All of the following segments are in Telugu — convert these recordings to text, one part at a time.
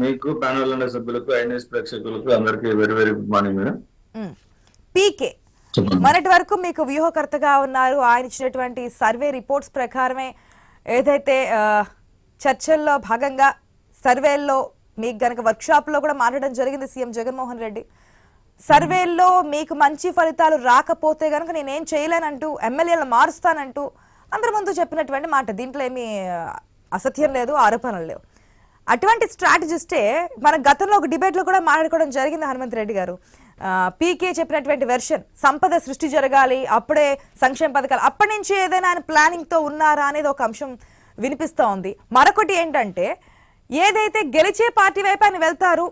మీకు ప్యానల్ ఉన్న సభ్యులకు ఐఎన్ఎస్ ప్రేక్షకులకు అందరికీ very very good morning madam PK మొన్నటి వరకు మీకు వ్యూహకర్తగా ఉన్నారు. ఆయన ఇచ్చినటువంటి సర్వే రిపోర్ట్స్ ప్రకారమే ఏదైతే చర్చల్లో భాగంగా సర్వేల్లో మీకు గనక వర్క్షాప్లో కూడా మాట్లాడడం జరిగింది సీఎం జగన్మోహన్ రెడ్డి. సర్వేల్లో మీకు మంచి ఫలితాలు రాకపోతే గనక నేనేం చేయలేనంటూ ఎమ్మెల్యేలు మారుస్తానంటూ అందరి ముందు చెప్పినటువంటి మాట. దీంట్లో ఏమీ అసత్యం లేదు ఆరోపణలు లేవు. అటువంటి స్ట్రాటజిస్టే మన గతంలో ఒక డిబేట్లో కూడా మాట్లాడుకోవడం జరిగింది హనుమంత్ రెడ్డి గారు. పీకే చెప్పినటువంటి వెర్షన్ సంపద సృష్టి జరగాలి అప్పుడే సంక్షేమ పథకాలు అప్పటి నుంచి ఏదైనా ఆయన ప్లానింగ్తో ఉన్నారా అనేది ఒక అంశం వినిపిస్తూ ఉంది. మరొకటి ఏంటంటే ఏదైతే గెలిచే పార్టీ వైపు ఆయన వెళ్తారు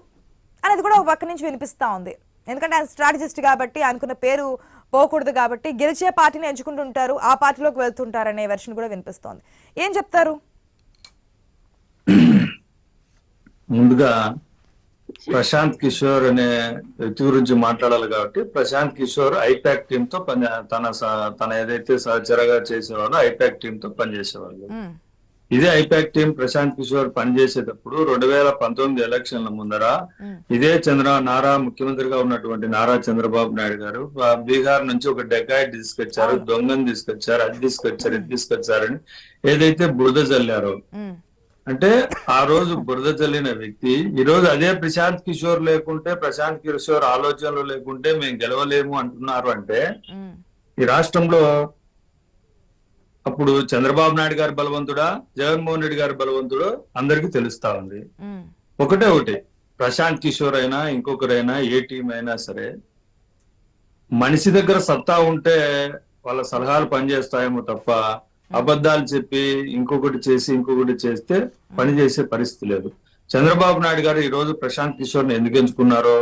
అనేది కూడా ఒక పక్క నుంచి వినిపిస్తూ ఉంది. ఎందుకంటే ఆయన స్ట్రాటజిస్ట్ కాబట్టి అనుకున్న పేరు పోకూడదు కాబట్టి గెలిచే పార్టీని ఎంచుకుంటుంటారు ఆ పార్టీలోకి వెళ్తుంటారు అనే వెర్షన్ కూడా వినిపిస్తోంది. ఏం చెప్తారు? ముందుగా ప్రశాంత్ కిషోర్ అనే వ్యక్తి గురించి మాట్లాడాలి కాబట్టి ప్రశాంత్ కిషోర్ ఐపాక్ టీమ్తో పని తన తన ఏదైతే సహచరగా చేసేవారో ఐపాక్ టీమ్తో పనిచేసేవాళ్ళు. ఇదే ఐపాక్ టీం ప్రశాంత్ కిషోర్ పనిచేసేటప్పుడు రెండు వేల పంతొమ్మిది ఎలక్షన్ల ముందర ఇదే చంద్ర నారా ముఖ్యమంత్రిగా ఉన్నటువంటి నారా చంద్రబాబు నాయుడు గారు బీహార్ నుంచి ఒక డెకాయిట్ తీసుకొచ్చారు దొంగని తీసుకొచ్చారు అది తీసుకొచ్చారు ఇది తీసుకొచ్చారని ఏదైతే బురద చల్లారో అంటే ఆ రోజు బురద చల్లిన వ్యక్తి ఈ రోజు అదే ప్రశాంత్ కిషోర్ లేకుంటే ప్రశాంత్ కిషోర్ ఆలోచనలు లేకుంటే మేము గెలవలేము అంటున్నారు అంటే. ఈ రాష్ట్రంలో అప్పుడు చంద్రబాబు నాయుడు గారు బలవంతుడా జగన్మోహన్ రెడ్డి గారు బలవంతుడు అందరికీ తెలుస్తా ఉంది ఒకటే ఒకటి ప్రశాంత్ కిషోర్ అయినా ఇంకొకరైనా ఏ టీం అయినా సరే మనిషి దగ్గర సత్తా ఉంటే వాళ్ళ సలహాలు పనిచేస్తాయేమో తప్ప అబద్ధాలు చెప్పి ఇంకొకటి చేసి ఇంకొకటి చేస్తే పని చేసే పరిస్థితి లేదు. చంద్రబాబు నాయుడు గారు ఈ రోజు ప్రశాంత్ కిషోర్ని ఎందుకు ఎంచుకున్నారో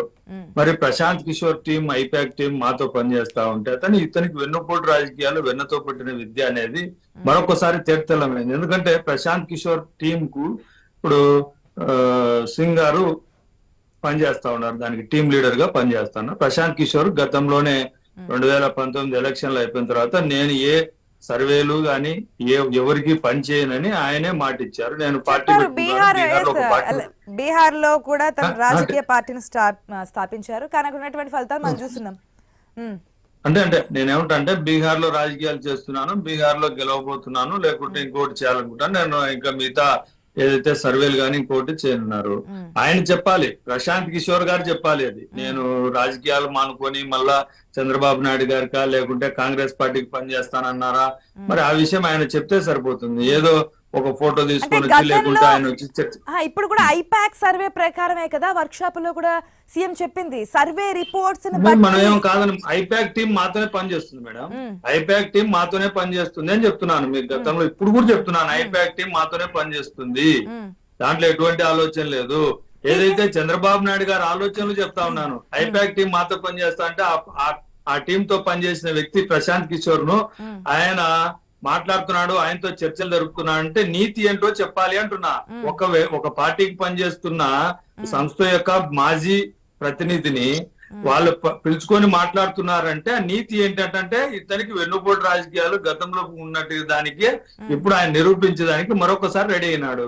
మరి Prashant Kishor team IPAC team మాతో పనిచేస్తా ఉంటే అతను ఇతనికి వెన్నుపోటు రాజకీయాలు వెన్నతో పట్టిన విద్య అనేది మరొకసారి తేటతెల్లమైంది ఎందుకంటే ప్రశాంత్ కిషోర్ టీం కు ఇప్పుడు సింగ్ గారు పనిచేస్తా ఉన్నారు. దానికి టీం లీడర్గా పనిచేస్తా ఉన్నారు. ప్రశాంత్ కిషోర్ గతంలోనే రెండు వేల పంతొమ్మిది ఎలక్షన్లు అయిపోయిన తర్వాత నేను ఏ సర్వేలు గాని ఏ ఎవరికి పని చేయనని ఆయనే మాట ఇచ్చారు నేను పార్టీ. బీహార్లో కూడా తన రాజకీయ పార్టీని స్థాపించారు. కానీ అక్కడ ఉన్నటువంటి ఫలితాలు మనం చూస్తున్నాం. అంటే అంటే నేనేమంటా అంటే బీహార్లో రాజకీయాలు చేస్తున్నాను బీహార్లో గెలవబోతున్నాను లేకుంటే ఇంకోటి చేయాలనుకుంటాను. నేను ఇంకా మిగతా ఏదైతే సర్వేలు కానీ ఇంకోటి చేయనున్నారు. ఆయన చెప్పాలి ప్రశాంత్ కిషోర్ గారు చెప్పాలి అది. నేను రాజకీయాలు మానుకొని మళ్ళా చంద్రబాబు నాయుడు గారికా లేకుంటే కాంగ్రెస్ పార్టీకి పనిచేస్తానన్నారా? మరి ఆ విషయం ఆయన చెప్తే సరిపోతుంది. ఏదో ఒక ఫోటో తీసుకొని లేకుంటే ఆయన వచ్చి ఇప్పుడు కూడా ఐపాక్ సర్వే ప్రకారమే కదా వర్క్ షాప్లో కూడా సీఎం చెప్పింది. సర్వే రిపోర్ట్స్ మరి మనం ఏం కాదని ఐపాక్ టీం మాతోనే పనిచేస్తుంది మేడం. ఐపాక్ టీం మాతోనే పనిచేస్తుంది అని చెప్తున్నాను మీకు గతంలో. ఇప్పుడు కూడా చెప్తున్నాను ఐపాక్ టీం మాతోనే పనిచేస్తుంది దాంట్లో ఎటువంటి ఆలోచన లేదు. ఏదైతే చంద్రబాబు నాయుడు గారి ఆలోచనలు చెప్తా ఉన్నాను ఐపాక్ టీం మాతో పనిచేస్తా అంటే ఆ- ఆ- ఆ టీం తో పనిచేసిన వ్యక్తి ప్రశాంత్ కిషోర్ను ఆయన మాట్లాడుతున్నాడు ఆయనతో చర్చలు జరుపుతున్నాడు అంటే నీతి ఏంటో చెప్పాలి అంటున్నా. ఒక ఒక పార్టీకి పనిచేస్తున్న సంస్థ యొక్క మాజీ ప్రతినిధిని వాళ్ళు పిలుచుకొని మాట్లాడుతున్నారంటే ఆ నీతి ఏంటంటే ఇతనికి వెన్నుపోటు రాజకీయాలు గతంలో ఉన్నట్టు దానికి ఇప్పుడు ఆయన నిరూపించడానికి మరొకసారి రెడీ అయినాడు.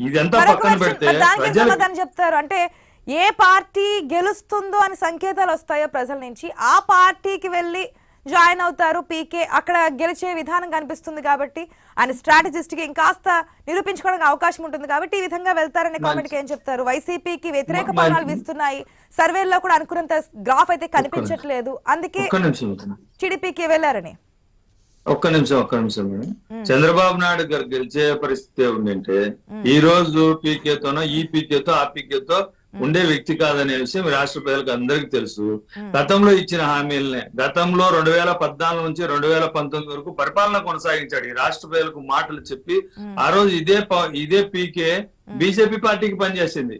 ఇదంతా పక్కన పెడితే ప్రజలు చెప్తారు. అంటే ఏ పార్టీ గెలుస్తుందో అని సంకేతాలు వస్తాయో ప్రజల నుంచి ఆ పార్టీకి వెళ్ళి జాయిన్ అవుతారు. పీకే అక్కడ గెలిచే విధానం కనిపిస్తుంది కాబట్టి ఆయన స్ట్రాటజిస్ట్కి ఇంకాస్త నిరూపించుకోవడానికి అవకాశం ఉంటుంది కాబట్టి ఈ విధంగా వెళ్తారనే కామెంట్కి ఏం చెప్తారు? వైసీపీకి వ్యతిరేక పవనాలు వీస్తున్నాయి. సర్వేల్లో కూడా అనుకున్నంత గ్రాఫ్ అయితే కనిపించట్లేదు. అందుకే టీడీపీకి వెళ్ళారని. ఒక్క నిమిషం ఒక్క నిమిషం మేడం చంద్రబాబు నాయుడు గారు గెలిచే పరిస్థితి ఉండింటే ఈ రోజు పీకేతోనో ఈ పీకేతో ఆ పీకేతో ఉండే వ్యక్తి కాదనే విషయం రాష్ట్ర ప్రజలకు అందరికీ తెలుసు గతంలో ఇచ్చిన హామీలనే. గతంలో రెండు వేల పద్నాలుగు నుంచి రెండు వేల పంతొమ్మిది వరకు పరిపాలన కొనసాగించాడు. ఈ రాష్ట్ర ప్రజలకు మాటలు చెప్పి ఆ రోజు ఇదే ఇదే పీకే బీజేపీ పార్టీకి పనిచేసింది.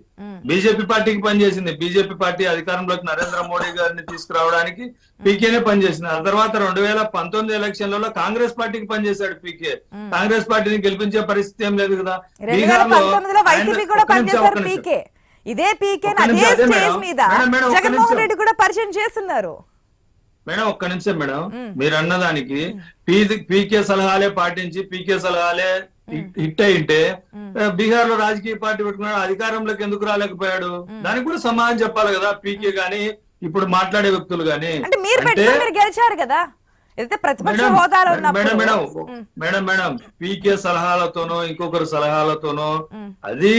బీజేపీ పార్టీకి పనిచేసింది. బీజేపీ పార్టీ అధికారంలోకి నరేంద్ర మోడీ గారిని తీసుకురావడానికి పీకేనే పనిచేసింది. ఆ తర్వాత రెండు వేల పంతొమ్మిది ఎలక్షన్లలో కాంగ్రెస్ పార్టీకి పనిచేశాడు పీకే. కాంగ్రెస్ పార్టీని గెలిపించే పరిస్థితి ఏం లేదు కదా. రెండు వేల ఇదే పీకే అదే స్టేజ్. మీద జగన్మోహన్. రెడ్డి కూడా పరిచయం చేస్తున్నారు. మేడం ఒక్క నిమిషం మేడం. మీరు అన్నదానికి పీకే సలహాలే పాటించి పీకే సలహాలే హిట్- అయింటే బీహార్లో రాజకీయ పార్టీ పెట్టుకున్నాడు అధికారంలోకి ఎందుకు రాలేకపోయాడు? దానికి కూడా సమాధానం చెప్పాలి కదా పీకే గాని ఇప్పుడు మాట్లాడే వ్యక్తులు గాని. గెలిచారు కదా. Madam madam madam madam madam PK సలహాలతోనో ఇంకొకరు సలహాలతోనో. అది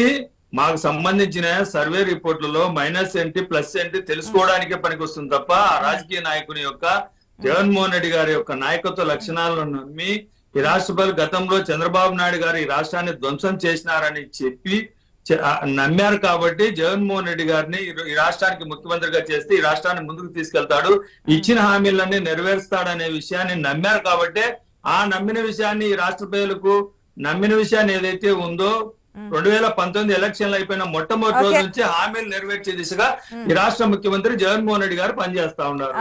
మాకు సంబంధించిన సర్వే రిపోర్ట్లలో మైనస్ ఏంటి ప్లస్ ఏంటి తెలుసుకోవడానికే పనికొస్తుంది తప్ప ఆ రాజకీయ నాయకుని యొక్క జగన్మోహన్ రెడ్డి గారి యొక్క నాయకత్వ లక్షణాలను నమ్మి ఈ రాష్ట్రపతి గతంలో చంద్రబాబు నాయుడు గారు ఈ రాష్ట్రాన్ని ధ్వంసం చేసినారని చెప్పి నమ్మారు కాబట్టి జగన్మోహన్ రెడ్డి గారిని ఈ- ఈ రాష్ట్రానికి ముఖ్యమంత్రిగా చేస్తే ఈ రాష్ట్రాన్ని ముందుకు తీసుకెళ్తాడు. ఇచ్చిన హామీలన్నీ నెరవేరుస్తాడనే విషయాన్ని నమ్మారు కాబట్టి ఆ నమ్మిన విషయాన్ని ఈ రాష్ట్ర ప్రజలకు నమ్మిన విషయాన్ని ఏదైతే ఉందో రెండు వేల పంతొమ్మిది ఎలక్షన్లు అయిపోయిన మొట్టమొదటి రోజు. నుంచి హామీలు నెరవేర్చే దిశగా ఈ రాష్ట్ర ముఖ్యమంత్రి జగన్మోహన్ రెడ్డి గారు పనిచేస్తా ఉన్నారు.